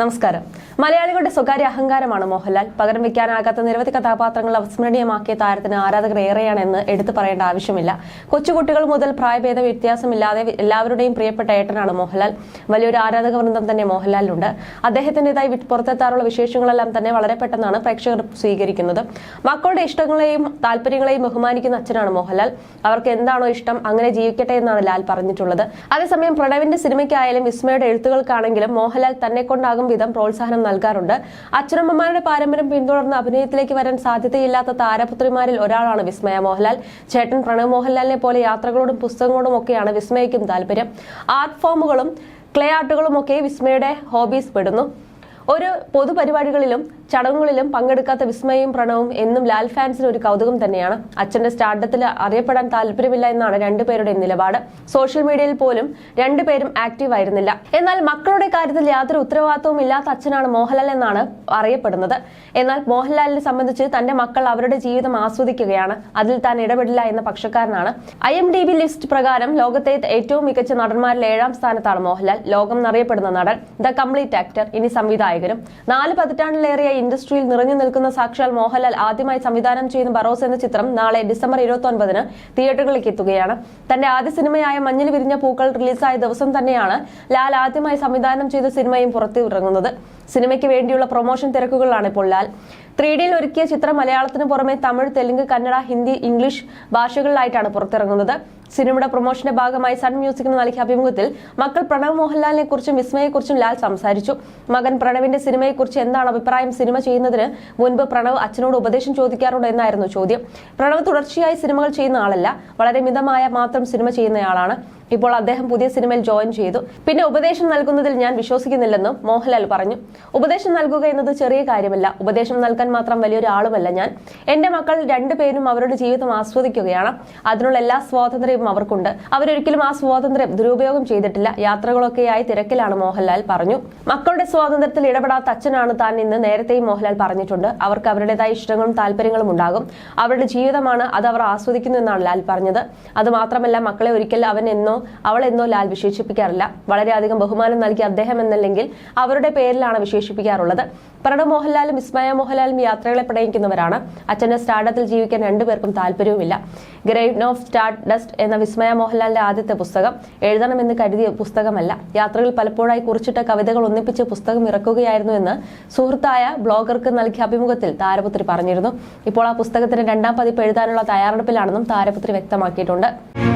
നമസ്കാരം. മലയാളികളുടെ സ്വകാര്യ അഹങ്കാരമാണ് മോഹൻലാൽ. പകരം വെക്കാനാകാത്ത നിരവധി കഥാപാത്രങ്ങൾ അവസ്മരണീയമാക്കിയ താരത്തിന് ആരാധകർ ഏറെയാണെന്ന് എടുത്തു പറയേണ്ട ആവശ്യമില്ല. കൊച്ചുകുട്ടികൾ മുതൽ പ്രായഭേദ വ്യത്യാസമില്ലാതെ എല്ലാവരുടെയും പ്രിയപ്പെട്ട ഏട്ടനാണ് മോഹൻലാൽ. വലിയൊരു ആരാധക വൃന്ദം തന്നെ മോഹൻലാലിനുണ്ട് അദ്ദേഹത്തിന്റെതായി വി- പുറത്തെത്താറുള്ള വിശേഷങ്ങളെല്ലാം തന്നെ വളരെ പെട്ടെന്നാണ് പ്രേക്ഷകർ സ്വീകരിക്കുന്നത്. മക്കളുടെ ഇഷ്ടങ്ങളെയും താല്പര്യങ്ങളെയും ബഹുമാനിക്കുന്ന അച്ഛനാണ് മോഹൻലാൽ. അവർക്ക് എന്താണോ ഇഷ്ടം അങ്ങനെ ജീവിക്കട്ടെ എന്നാണ് ലാൽ പറഞ്ഞിട്ടുള്ളത്. അതേസമയം പ്രണവിന്റെ സിനിമയ്ക്കായാലും വിസ്മയുടെ എഴുത്തുകൾക്കാണെങ്കിലും മോഹൻലാൽ തന്നെ കൊണ്ടാകും വിധം പ്രോത്സാഹനം നൽകാറുണ്ട്. അച്ഛനമ്മമാരുടെ പാരമ്പര്യം പിന്തുടർന്ന് അഭിനയത്തിലേക്ക് വരാൻ സാധ്യതയില്ലാത്ത താരപുത്രിമാരിൽ ഒരാളാണ് വിസ്മയ മോഹൻലാൽ. ചേട്ടൻ പ്രണവ് മോഹൻലാലിനെ പോലെ യാത്രകളോടും പുസ്തകങ്ങളോടും ഒക്കെയാണ് വിസ്മയക്കും താല്പര്യം. ആർട്ട് ഫോമുകളും ക്ലേ ആർട്ടുകളും ഒക്കെ വിസ്മയുടെ ഹോബീസ് പെടുന്നു. ഒരു പൊതുപരിപാടികളിലും ചടങ്ങുകളിലും പങ്കെടുക്കാത്ത വിസ്മയും പ്രണവും എന്നും ലാൽ ഫാൻസിന് ഒരു കൗതുകം തന്നെയാണ്. അച്ഛന്റെ സ്റ്റാർഡത്തിൽ അറിയപ്പെടാൻ താല്പര്യമില്ല എന്നാണ് രണ്ടുപേരുടെ നിലപാട്. സോഷ്യൽ മീഡിയയിൽ പോലും രണ്ടുപേരും ആക്റ്റീവ് ആയിരുന്നില്ല. എന്നാൽ മക്കളുടെ കാര്യത്തിൽ യാതൊരു ഉത്തരവാദിത്വവും ഇല്ലാത്ത അച്ഛനാണ് മോഹൻലാൽ എന്നാണ് അറിയപ്പെടുന്നത്. എന്നാൽ മോഹൻലാലിനെ സംബന്ധിച്ച് തന്റെ മക്കൾ അവരുടെ ജീവിതം ആസ്വദിക്കുകയാണ്. അതിൽ താൻ ഇടപെടില്ല എന്ന പക്ഷക്കാരനാണ്. I M D B list പ്രകാരം ലോകത്തെ ഏറ്റവും മികച്ച നടന്മാരിൽ ഏഴാം സ്ഥാനത്താണ് മോഹൻലാൽ. ലോകം എന്നറിയപ്പെടുന്ന നടൻ ദ കംപ്ലീറ്റ് ആക്ടർ ഇനി സംവിധായകരും. നാല് പതിറ്റാണ്ടിലേറെ ഇൻഡസ്ട്രിയിൽ നിറഞ്ഞു നിൽക്കുന്ന സാക്ഷാൽ മോഹൻലാൽ ആദ്യമായി സംവിധാനം ചെയ്യുന്ന ബറോസ് എന്ന ചിത്രം നാളെ ഡിസംബർ ഇരുപത്തി ഒൻപതിന് തിയേറ്ററുകളിലേക്ക് എത്തുകയാണ്. തന്റെ ആദ്യ സിനിമയായ മഞ്ഞിൽ വിരിഞ്ഞ പൂക്കൾ റിലീസായ ദിവസം തന്നെയാണ് ലാൽ ആദ്യമായി സംവിധാനം ചെയ്ത സിനിമയും പുറത്തിറങ്ങുന്നത് സിനിമയ്ക്ക് വേണ്ടിയുള്ള പ്രൊമോഷൻ തിരക്കുകളാണ് ഇപ്പോൾ ലാൽ. ത്രീ ഡിയിൽ ഒരുക്കിയ ചിത്രം മലയാളത്തിന് പുറമെ തമിഴ് തെലുങ്ക് കന്നഡ ഹിന്ദി ഇംഗ്ലീഷ് ഭാഷകളിലായിട്ടാണ് പുറത്തിറങ്ങുന്നത്. സിനിമയുടെ പ്രൊമോഷന്റെ ഭാഗമായി സൺ മ്യൂസിക്കിന് നൽകിയ അഭിമുഖത്തിൽ മക്കൾ പ്രണവ് മോഹൻലാലിനെ കുറിച്ചും വിസ്മയെക്കുറിച്ചും ലാൽ സംസാരിച്ചു. മകൻ പ്രണവിന്റെ സിനിമയെക്കുറിച്ച് എന്താണ് അഭിപ്രായം സിനിമ ചെയ്യുന്നതിന് മുൻപ് പ്രണവ് അച്ഛനോട് ഉപദേശം ചോദിക്കാറുണ്ടോ എന്നായിരുന്നു ചോദ്യം. പ്രണവ് തുടർച്ചയായി സിനിമകൾ ചെയ്യുന്ന ആളല്ല വളരെ മിതമായ മാത്രം സിനിമ ചെയ്യുന്നയാളാണ്. ഇപ്പോൾ അദ്ദേഹം പുതിയ സിനിമയിൽ ജോയിൻ ചെയ്തു. പിന്നെ ഉപദേശം നൽകുന്നതിൽ ഞാൻ വിശ്വസിക്കുന്നില്ലെന്നും മോഹൻലാൽ പറഞ്ഞു. ഉപദേശം നൽകുക എന്നത് ചെറിയ കാര്യമല്ല. ഉപദേശം നൽകാൻ മാത്രം വലിയൊരു ആളുമല്ല ഞാൻ. എന്റെ മക്കൾ രണ്ടുപേരും അവരുടെ ജീവിതം ആസ്വദിക്കുകയാണ്. അതിനുള്ള എല്ലാ സ്വാതന്ത്ര്യവും അവർക്കുണ്ട്. അവരൊരിക്കലും ആ സ്വാതന്ത്ര്യം ദുരുപയോഗം ചെയ്തിട്ടില്ല. യാത്രകളൊക്കെയായി തിരക്കിലാണ് മോഹൻലാൽ പറഞ്ഞു. മക്കളുടെ സ്വാതന്ത്ര്യത്തിൽ ഇടപെടാത്ത അച്ഛനാണ് താൻ ഇന്ന് നേരത്തെയും മോഹൻലാൽ പറഞ്ഞിട്ടുണ്ട്. അവർക്ക് അവരുടേതായ ഇഷ്ടങ്ങളും താല്പര്യങ്ങളും ഉണ്ടാകും. അവരുടെ ജീവിതമാണ് അത് അവർ ആസ്വദിക്കുന്നു എന്നാണ് ലാൽ പറഞ്ഞത്. അത് മാത്രമല്ല മക്കളെ ഒരിക്കൽ അവൻ എന്നോ അവൾ എന്നോ ലാൽ വിശേഷിപ്പിക്കാറില്ല. വളരെയധികം ബഹുമാനം നൽകി അദ്ദേഹം എന്നല്ലെങ്കിൽ അവരുടെ പേരിലാണ് വിശേഷിപ്പിക്കാറുള്ളത്. പ്രണവ് മോഹൻലാലും ഇസ്മായ മോഹൻലാലും യാത്രകളെ പ്രണയിക്കുന്നവരാണ്. അച്ഛന്റെ സ്റ്റാർഡത്തിൽ ജീവിക്കാൻ രണ്ടുപേർക്കും താല്പര്യവുമില്ല. ഗ്രേറ്റ് ഓഫ് സ്റ്റാർഡസ്റ്റ് ഡസ്റ്റ് എന്ന വിസ്മയ മോഹൻലാലിന്റെ ആദ്യത്തെ പുസ്തകം എഴുതണമെന്ന് കരുതിയ പുസ്തകമല്ല. യാത്രകൾ പലപ്പോഴായി കുറിച്ചിട്ട കവിതകൾ ഒന്നിപ്പിച്ച് പുസ്തകം ഇറക്കുകയായിരുന്നു എന്ന് സുഹൃത്തായ ബ്ലോഗർക്ക് നൽകിയ അഭിമുഖത്തിൽ താരപുത്രി പറഞ്ഞിരുന്നു. ഇപ്പോൾ ആ പുസ്തകത്തിന്റെ രണ്ടാം പതിപ്പ് എഴുതാനുള്ള തയ്യാറെടുപ്പിലാണെന്നും താരപുത്രി വ്യക്തമാക്കിയിട്ടുണ്ട്.